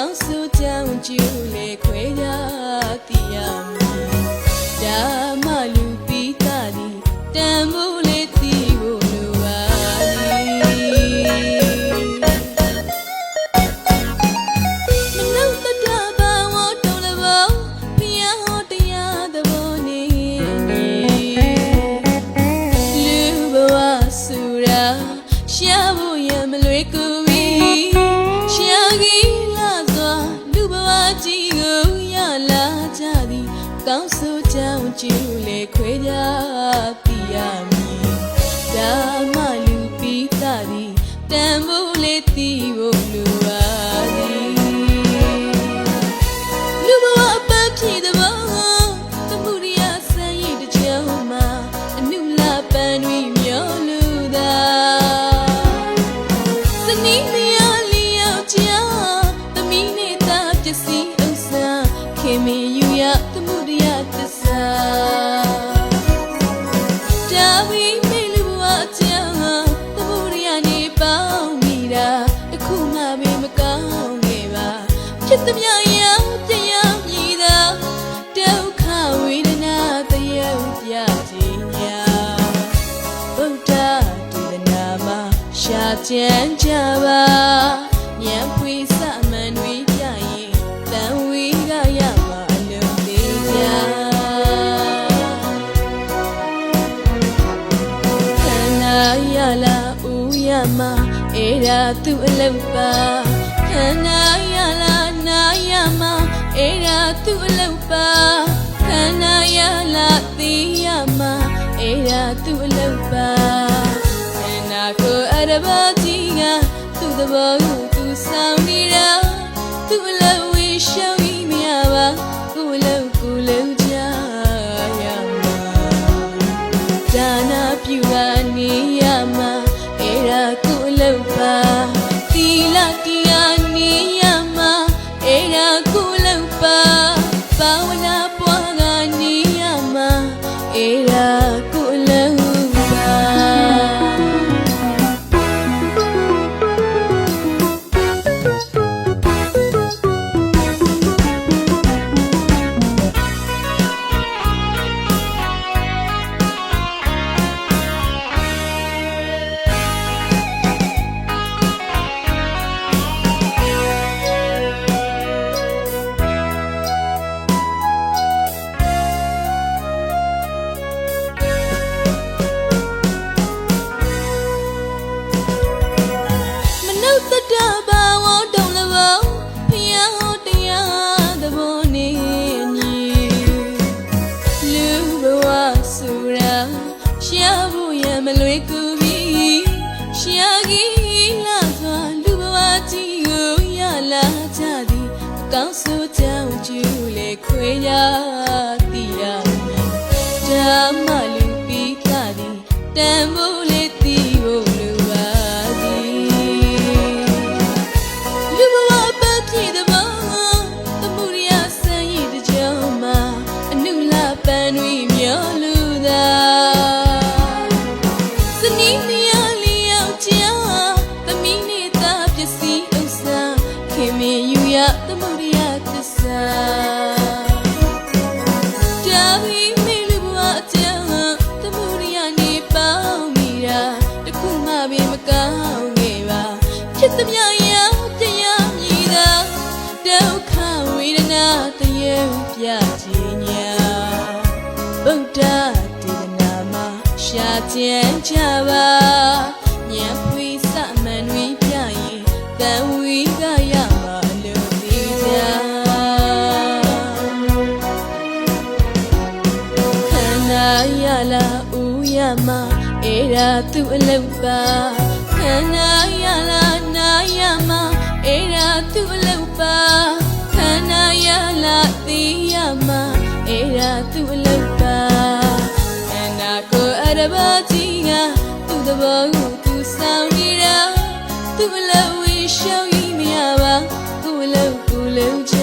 ကောင်းဆုံးကြောင့်ကျူလေခွဲကြသည်ရမည်ဒါမှလူပိတာသည်တန်မိုး သည်ကောင်းဆိုကြောင်းကျူလေခွေကြသိရမည်ဒါမှလူပိတာသည်တန်ဖိုးလေးသိဖို့လိုပါ သမျှရောက်ပြရောက်မြည်သာဒုက္ခဝေဒနာတယုတ်ပြခြင်းညာဗုဒ္ဓဒေသနာမှာရှာကြံကြပါဉာဏ်ဖွေစမှန်တွေပြရင်တန်ဝေကရမှာအလုံးသေးကြခန္ဓာရလာဦးရမအဲ့ဒါသူ့အလုပ်ပါခန္ဓာရလာနာရမ အဲ့ဒါသူ့အလုပ်ပါခန္ဓာရလာသိရမအဲ့ဒါသူ့အလုပ်ပါခန္ဓာကိုယ်အရဘကြီးကသူ့သဘောကိုသူဆောင်နေတာသူ့အလုပ်ဝေရှောင်းပြီးမရပါကိုယ်အလုပ်ကိုယ်လုံးကြရမှာဒါနာပြုကနေရမှာအဲ့ဒါကိုအလုပ်ပါသီလတ ရှာဖို့ရမလွယ်ကူဘူးရှာကြီးလာစွာလူဘဝကြီးကိုရလာကြသည်အကောင်းဆိုကြောင်းကျူလေခွေရသည်ရ ပြခြင်းညာဗုဒ္ဓဒေသနာမှာရှာကြံကြပါဉာဏ်ဖွေစမှန်တွေပြရင်တန်ဝေကရမှာလို့သိကြခန္ဓာရလာဦးရမအဲ့ဒါသူ့အလုပ်ပါခန္ဓာရလာနာရမအဲ့ဒါသူ့အလုပ်ပါခန္ဓာ ရလာသိရမအဲ့ဒါသူ့အလုပ်ပါခန္ဓာကိုယ်အရဘကြီးကသူ့သဘောကိုသူဆောင်နေတာသူ့အလုပ်ဝေရှောင်းရင်မရပါကိုယ်အလုပ်ကိုယ်လုံးချ